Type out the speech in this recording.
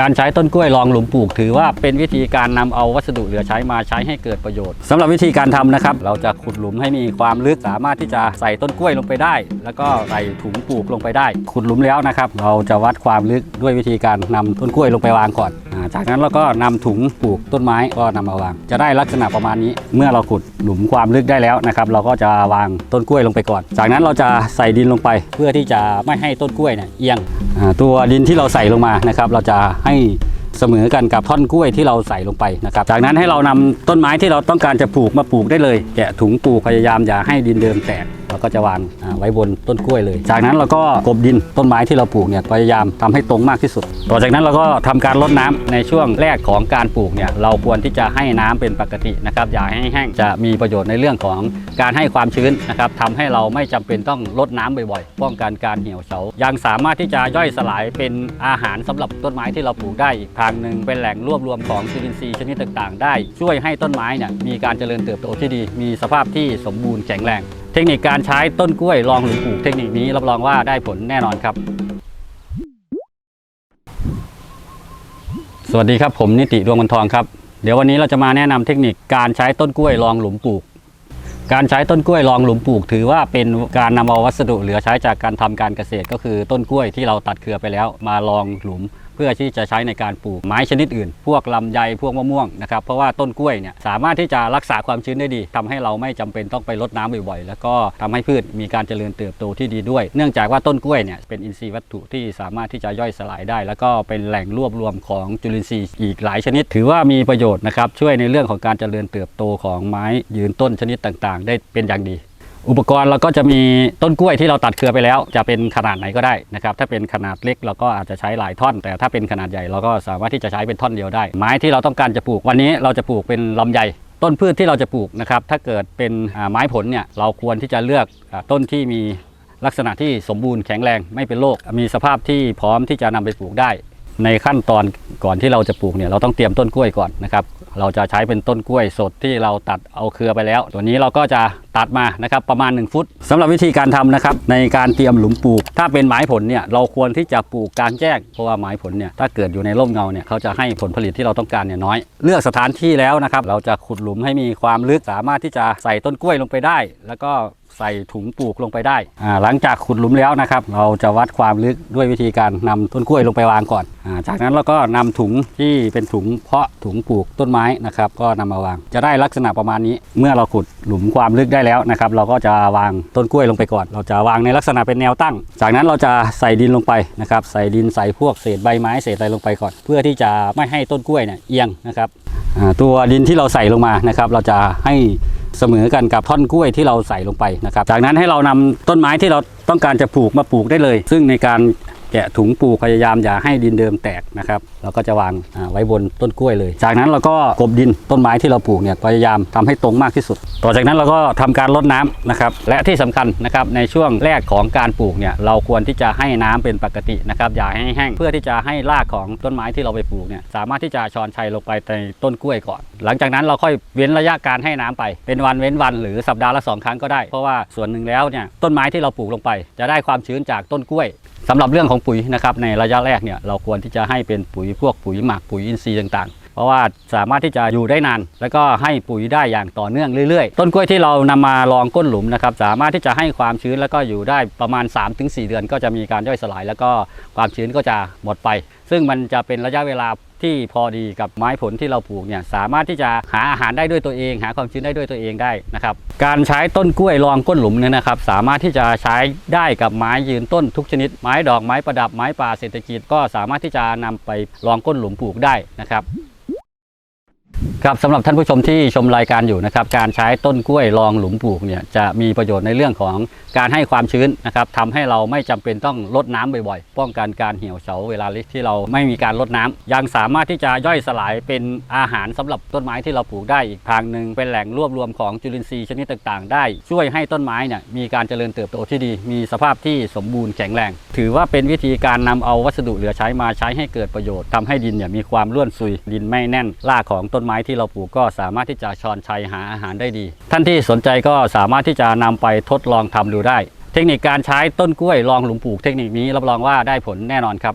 การใช้ต้นกล้วยรองหลุมปลูกถือว่าเป็นวิธีการนำเอาวัสดุเหลือใช้มาใช้ให้เกิดประโยชน์สำหรับวิธีการทำนะครับ เราจะขุดหลุมให้มีความลึกสามารถที่จะใส่ต้นกล้วยลงไปได้ แล้วก็ใส่ถุงปลูกลงไปได้ ขุดหลุมแล้วนะครับ เราจะวัดความลึกด้วยวิธีการนำต้นกล้วยลงไปวางก่อนอา จากนั้นเราก็นำถุงปลูกต้นไม้ก็นำมาวาง จะได้ลักษณะประมาณนี้ เมื่อเราขุดหลุมความลึกได้แล้วนะครับ เราก็จะวางต้นกล้วยลงไปก่อน จากนั้นเราจะใส่ดินลงไป เพื่อที่จะไม่ให้ต้นกล้วยเนี่ยเอียงตัวดินที่เราใส่ลงมานะครับ เราจะให้เสมอกันกับท่อนกล้วยที่เราใส่ลงไปนะครับ จากนั้นให้เรานำต้นไม้ที่เราต้องการจะปลูกมาปลูกได้เลยแกะถุงปลูกพยายามอย่าให้ดินเดิมแตก เราก็จะวางไว้บนต้นกล้วยเลย จากนั้นเราก็กบดินต้นไม้ที่เราปลูกเนี่ยพยายามทำให้ตรงมากที่สุด ต่อจากนั้นเราก็ทำการรดน้ำในช่วงแรกของการปลูกเนี่ยเราควรที่จะให้น้ำเป็นปกตินะครับอย่าให้แห้งจะมีประโยชน์ในเรื่องของการให้ความชื้นนะครับทำให้เราไม่จำเป็นต้องรดน้ำบ่อยๆ ป้องกันการเหี่ยวเฉายังสามารถที่จะย่อยสลายเป็นอาหารสำหรับต้นไม้ที่เราปลูกได้อีกทางหนึ่งเป็นแหล่งรวบรวมของจุลินทรีย์ชนิดต่างๆ ได้ช่วยให้ต้นไม้เนี่ยมีการเจริญเติบโตที่ดี มีสภาพที่สมบูรณ์แข็งแรง เทคนิคการใช้ต้นกล้วยรองหรือปลูกเทคนิคนี้รับรองว่าได้ผลแน่นอนครับ สวัสดีครับผมนิติดวงวันทองครับ เดี๋ยววันนี้เราจะมาแนะนำเทคนิคการใช้ต้นกล้วยรองหลุมปลูก การใช้ต้นกล้วยรองหลุมปลูก ถือว่าเป็นการนำเอาวัสดุเหลือใช้จากการทำการเกษตร ก็คือต้นกล้วยที่เราตัดเครือไปแล้วมารองหลุม เพื่อที่จะใช้ในการปลูกไม้ชนิดอื่น พวกลำไยพวกมะม่วงนะครับเพราะว่าต้นกล้วยเนี่ยสามารถที่จะรักษาความชื้นได้ดีทำให้เราไม่จำเป็นต้องไปรดน้ำบ่อยๆ แล้วก็ทำให้พืชมีการเจริญเติบโตที่ดีด้วย เนื่องจากว่าต้นกล้วยเนี่ยเป็นอินทรีย์วัตถุที่สามารถที่จะย่อยสลายได้ แล้วก็เป็นแหล่งรวบรวมของจุลินทรีย์อีกหลายชนิด ถือว่ามีประโยชน์นะครับช่วยในเรื่องของการเจริญเติบโตของไม้ยืนต้นชนิดต่างๆ ได้เป็นอย่างดี อุปกรณ์เราก็จะมีต้นกล้วยที่เราตัดเครือไปแล้ว จะเป็นขนาดไหนก็ได้นะครับ ถ้าเป็นขนาดเล็กเราก็อาจจะใช้หลายท่อน แต่ถ้าเป็นขนาดใหญ่เราก็สามารถที่จะใช้เป็นท่อนเดียวได้ ไม้ที่เราต้องการจะปลูกวันนี้เราจะปลูกเป็นลำไยต้นพืชที่เราจะปลูกนะครับ ถ้าเกิดเป็นไม้ผลเนี่ยเราควรที่จะเลือกต้นที่มีลักษณะที่สมบูรณ์แข็งแรงไม่เป็นโรคมีสภาพที่พร้อมที่จะนำไปปลูกได้ ในขั้นตอนก่อนที่เราจะปลูกเนี่ยเราต้องเตรียมต้นกล้วยก่อนนะครับ เราจะใช้เป็นต้นกล้วยสดที่เราตัดเอาเครือไปแล้ว ตัวนี้เราก็จะตัดมานะครับประมาณ 1 ฟุตสำหรับวิธีการทำนะครับในการเตรียมหลุมปลูก ถ้าเป็นไม้ผลเนี่ยเราควรที่จะปลูกกลางแจ้งเพราะว่าไม้ผลเนี่ยถ้าเกิดอยู่ในร่มเงาเนี่ยเขาจะให้ผลผลิตที่เราต้องการเนี่ยน้อย เลือกสถานที่แล้วนะครับเราจะขุดหลุมให้มีความลึกสามารถที่จะใส่ต้นกล้วยลงไปได้ แล้วก็ ใส่ถุงปลูกลงไปได้อ่าหลังจากขุดหลุมแล้วนะครับ เราจะวัดความลึกด้วยวิธีการนำต้นกล้วยลงไปวางก่อนอาจากนั้นเราก็นำถุงที่เป็นถุงเพาะถุงปลูกต้นไม้นะครับ ก็นำมาวาง จะได้ลักษณะประมาณนี้ เมื่อเราขุดหลุมความลึกได้แล้วนะครับ เราก็จะวางต้นกล้วยลงไปก่อน เราจะวางในลักษณะเป็นแนวตั้ง จากนั้นเราจะใส่ดินลงไปนะครับ ใส่ดินใส่พวกเศษใบไม้เศษอะไรลงไปก่อน เพื่อที่จะไม่ให้ต้นกล้วยเนี่ยเอียงนะครับ ตัวดินที่เราใส่ลงมานะครับ เราจะให้เสมอกันกับท่อนกล้วยที่เราใส่ลงไปนะครับ จากนั้นให้เรานำต้นไม้ที่เราต้องการจะปลูกมาปลูกได้เลย ซึ่งในการ แกะถุงปลูกพยายามอย่าให้ดินเดิมแตกนะครับเราก็จะวางไว้บนต้นกล้วยเลย จากนั้นเราก็กบดินต้นไม้ที่เราปลูกเนี่ยพยายามทำให้ตรงมากที่สุด ต่อจากนั้นเราก็ทำการรดน้ำนะครับและที่สำคัญนะครับในช่วงแรกของการปลูกเนี่ยเราควรที่จะให้น้ำเป็นปกตินะครับอย่าให้แห้งเพื่อที่จะให้รากของต้นไม้ที่เราไปปลูกเนี่ยสามารถที่จะชอนชัยลงไปในต้นกล้วยก่อน หลังจากนั้นเราค่อยเว้นระยะการให้น้ำไป เป็นวันเว้นวัน หรือสัปดาห์ละสองครั้งก็ได้เพราะว่าส่วนหนึ่งแล้วเนี่ยต้นไม้ที่เราปลูกลงไป จะได้ความชื้นจากต้นกล้วย สำหรับเรื่องของปุ๋ยนะครับในระยะแรกเนี่ยเราควรที่จะให้เป็นปุ๋ยพวกปุ๋ยหมักปุ๋ยอินทรีย์ต่างๆ เพราะว่าสามารถที่จะอยู่ได้นาน แล้วก็ให้ปุ๋ยได้อย่างต่อเนื่องเรื่อยๆ ต้นกล้วยที่เรานำมาลองก้นหลุมนะครับสามารถที่จะให้ความชื้นแล้วก็อยู่ได้ประมาณ 3-4 เดือน ก็จะมีการย่อยสลาย แล้วก็ความชื้นก็จะหมดไป ซึ่งมันจะเป็นระยะเวลา ที่พอดีกับไม้ผลที่เราปลูกเนี่ยสามารถที่จะหาอาหารได้ด้วยตัวเอง หาความชื้นได้ด้วยตัวเองได้นะครับการใช้ต้นกล้วยรองก้นหลุมเนี่ยนะครับสามารถที่จะใช้ได้กับไม้ยืนต้นทุกชนิด ไม้ดอกไม้ประดับไม้ป่าเศรษฐกิจก็สามารถที่จะนำไปรองก้นหลุมปลูกได้นะครับ ครับสำหรับท่านผู้ชมที่ชมรายการอยู่นะครับการใช้ต้นกล้วยรองหลุมปลูกเนี่ยจะมีประโยชน์ในเรื่องของการให้ความชื้นนะครับทำให้เราไม่จำเป็นต้องรดน้ำบ่อยๆ ป้องกันการเหี่ยวเฉาเวลาที่เราไม่มีการรดน้ำยังสามารถที่จะย่อยสลายเป็นอาหารสำหรับต้นไม้ที่เราปลูกได้อีกทางหนึ่งเป็นแหล่งรวบรวมของจุลินทรีย์ชนิดต่างๆ ได้ ช่วยให้ต้นไม้เนี่ยมีการเจริญเติบโตที่ดี มีสภาพที่สมบูรณ์แข็งแรง ถือว่าเป็นวิธีการนำเอาวัสดุเหลือใช้มาใช้ให้เกิดประโยชน์ทำให้ดินเนี่ยมีความร่วนซุยดินไม่แน่นรากของต้นไม้ที่เราปลูกก็สามารถที่จะชอนชัยหาอาหารได้ดี ท่านที่สนใจก็สามารถที่จะนำไปทดลองทำดูได้ เทคนิคการใช้ต้นกล้วยรองหลุมปลูกเทคนิคนี้รับรองว่าได้ผลแน่นอนครับ